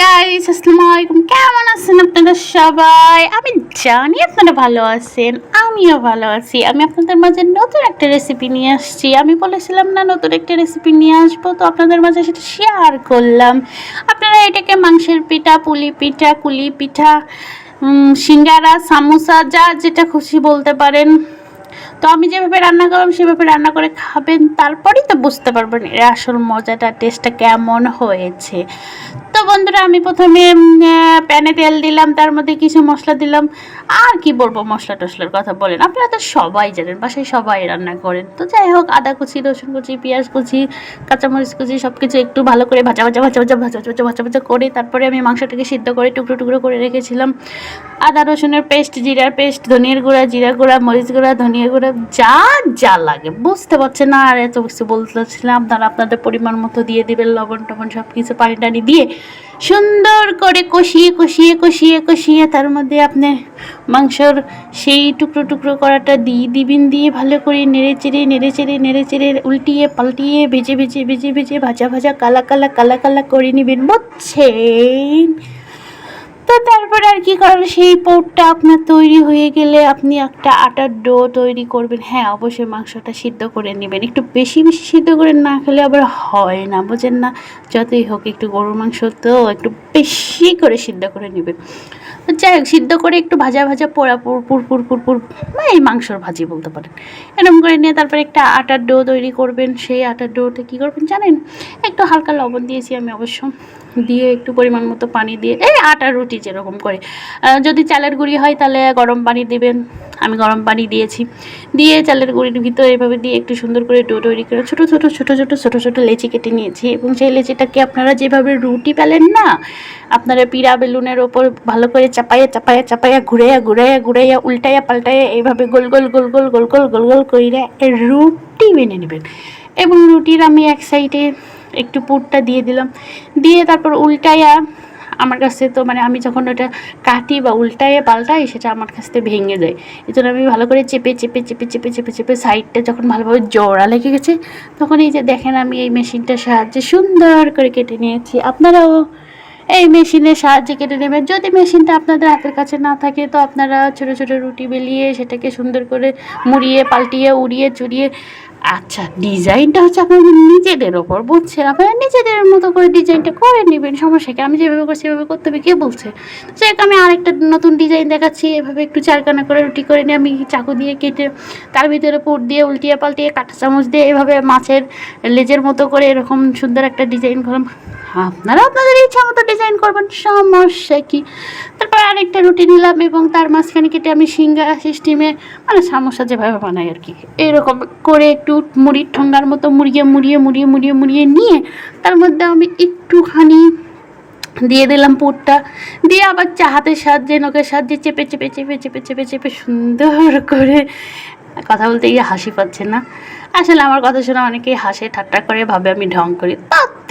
Guys আসসালামু আলাইকুম কেমন আছেন আপনারা সবাই? আমি জানি আপনারা ভালো আছেন, আমিও ভালো আছি। আমি আপনাদের মাঝে নতুন একটা রেসিপি নিয়ে আসছি। আমি বলেছিলাম না নতুন একটা রেসিপি নিয়ে আসব, তো আপনাদের মাঝে সেটা শেয়ার করলাম। আপনারা এটাকে মাংসের পিঠা, পুলি পিঠা, কুলি পিঠা সিঙ্গারা, সামোসা, যা যেটা খুশি বলতে পারেন। তো আমি যেভাবে রান্না করলাম, সেভাবে রান্না করে খাবেন। তারপরেই তো বুঝতে পারবেন এর আসল মজাটা টেস্টটা কেমন হয়েছে। তো বন্ধুরা, আমি প্রথমে প্যানে তেল দিলাম, তার মধ্যে কিছু মশলা দিলাম। আর কি বলব মশলা টশলার কথা বলেন? আপনারা তো সবাই জানেন, বাসায় সবাই রান্না করেন। তো যাই হোক, আদা কুচি, রসুন কুচি, পেঁয়াজ কুচি, কাঁচামরিচ কুচি সব কিছু একটু ভালো করে ভাজা ভাজা ভাজা ভাজা ভাজা ভাজা ভাজা ভাজা করে তারপরে আমি মাংসটাকে সিদ্ধ করে টুকরো টুকরো করে রেখেছিলাম। আদা, রসুনের পেস্ট, জিরার পেস্ট, ধনিয়ার গুঁড়া, জিরা গুঁড়া, মরিচ গুঁড়া, ধনিয়া গুঁড়া যা যা লাগে। বুঝতে পারছেন না, আর এত কিছু বলতেছিলাম আপনারা আপনাদের পরিমাণ মতো দিয়ে দিবেন, লবণ টবণ সব কিছু পানি টানি দিয়ে সুন্দর করে কষিয়ে কষিয়ে কষিয়ে কষিয়ে তার মধ্যে আপনি মাংসর সেই টুকরো টুকরো করাটা দিয়ে দিবেন, দিয়ে ভালো করে নেড়ে চেড়ে নেড়ে চেড়ে নেড়ে চেড়ে উল্টিয়ে, পাল্টিয়ে ভেজে ভেজে ভেজে ভেজে ভাজা ভাজা, কালা কালা কালা কালা করে নেবেন। বুঝছেন? তো তারপরে আর কি করার সেই পোটটা আপনার তৈরি হয়ে গেলে আপনি একটা আটার ডো তৈরি করবেন। হ্যাঁ অবশ্যই মাংসটা সিদ্ধ করে নেবেন। একটু বেশি বেশি সিদ্ধ করে না খেলে আবার হয় না, বোঝেন না? যতই হোক একটু গরুর মাংস তো একটু বেশি করে সিদ্ধ করে নেবেন। যাই হোক, সিদ্ধ করে একটু ভাজা ভাজা পোড়া পুর পুর পুর পুর পুর মানে এই মাংসর ভাজি বলতে পারেন। এরকম করে নিয়ে তারপরে একটা আটার ডো তৈরি করবেন। সেই আটার ডোতে কী করবেন জানেন? একটু হালকা লবণ দিয়েছি আমি অবশ্য। দিয়ে একটু পরিমাণ মতো পানি দিয়ে, এই আটা রুটি যেরকম করে। যদি চালের গুঁড়ি হয় তাহলে গরম পানি দেবেন। আমি গরম পানি দিয়েছি। দিয়ে চালের গুঁড়ির ভিতরে এভাবে দিয়ে একটু সুন্দর করে ডো তৈরি করে ছোটো ছোটো ছোটো ছোটো ছোটো ছোটো লেচি কেটে নিয়েছি এবং সেই লেচিটাকে আপনারা যেভাবে রুটি পেলেন না, আপনারা পিড়া বেলুনের ওপর ভালো করে চাপাইয়া চাপাইয়া চাপাইয়া, ঘুরাইয়া ঘুরাইয়া ঘুরাইয়া, উল্টাইয়া, পাল্টাইয়া এইভাবে গোল গোল গোল গোল গোল গোল গোল গোল কইরা রুটি বেনে নেবেন। এবং রুটির আমি এক সাইডে একটু পুরটা দিয়ে দিলাম। দিয়ে তারপর উল্টাইয়া আমার কাছে তো মানে আমি যখন ওটা কাটি বা উল্টাইয়ে পাল্টাই, সেটা আমার কাছ থেকে ভেঙে যায়। এই জন্য আমি ভালো করে চেপে চেপে চেপে চেপে চেপে চেপে সাইডটা যখন ভালোভাবে জোড়া লেগে গেছে, তখন এই যে দেখেন আমি এই মেশিনটার সাহায্যে সুন্দর করে কেটে নিয়েছি। আপনারাও এই মেশিনের সাহায্যে কেটে নেবেন। যদি মেশিনটা আপনাদের হাতের কাছে না থাকে, তো আপনারা ছোটো ছোটো রুটি বেলিয়ে সেটাকে সুন্দর করে মুড়িয়ে, পাল্টিয়ে, উড়িয়ে, চুড়িয়ে আচ্ছা ডিজাইনটা হচ্ছে আপনাদের নিজেদের ওপর বুঝছেন, আপনারা নিজেদের মতো করে ডিজাইনটা করে নেবেন, সমস্যা কি আমি যেভাবে করছি, সেভাবে করতে হবে, কে বলছে? সেটা আমি আরেকটা নতুন ডিজাইন দেখাচ্ছি, এভাবে একটু চারকানা করে রুটি করে নিয়ে আমি চাকু দিয়ে কেটে তার ভিতরে পুর দিয়ে উল্টিয়ে পাল্টিয়ে কাঁটা চামচ দিয়ে এভাবে মাছের লেজের মতো করে এরকম সুন্দর একটা ডিজাইন করলাম। আপনারা আপনাদের ইচ্ছা মতো ডিজাইন করবেন, সমস্যা কি? তারপর আরেকটা রুটি নিলাম এবং তার মাঝখানে কেটে আমি সিঙ্গারা সিস্টেমে মানে সমস্যা যেভাবে বানাই আর কি। এরকম করে একটু মুড়ির ঠোঙ্গার মতো মুড়িয়ে মুড়িয়ে মুড়িয়ে মুড়িয়ে মুড়িয়ে নিয়ে, তার মধ্যে আমি একটুখানি দিয়ে দিলাম পুরটা। দিয়ে আবার চা হাতের সাহায্যে, নখের সাহায্যে চেপে চেপে চেপে চেপে চেপে চেপে সুন্দর করে কথা বলতে গিয়ে হাসি পাচ্ছে না। আসলে আমার কথা শুনে অনেকেই হাসে, ঠাট্টা করে, ভাবে আমি ঢং করি।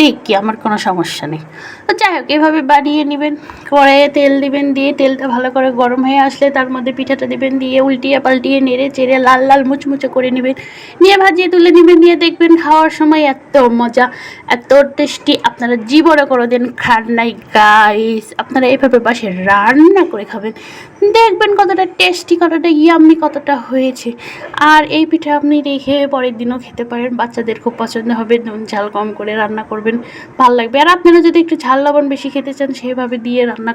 তাতে কি? আমার কোনো সমস্যা নেই। তো যাই হোক, এভাবে বানিয়ে নেবেন। কড়াইয়ে তেল দিবেন, দিয়ে তেলটা ভালো করে গরম হয়ে আসলে তার মধ্যে পিঠাটা দিবেন, দিয়ে উল্টিয়ে পাল্টিয়ে নেড়ে চেড়ে লাল লাল মুচমুচে করে নেবেন। নিয়ে ভাজিয়ে তুলে নেবেন, নিয়ে দেখবেন খাওয়ার সময় এত মজা, এত টেস্টি। আপনারা জীবনে করে দিন খান নাই গাইস আপনারা এভাবে বাসে রান্না করে খাবেন। দেখবেন কতটা টেস্টি কতটা ইয়াম্মি কতটা হয়েছে। আর এই পিঠা আপনি রেখে পরের দিনও খেতে পারেন। বাচ্চাদের খুব পছন্দ হবে, নুন, ঝাল কম করে রান্না করবেন, ভালো লাগবে। আর আপনারা যদি একটু ঝাল লবণ বেশি খেতে চান, সেভাবে দিয়ে রান্না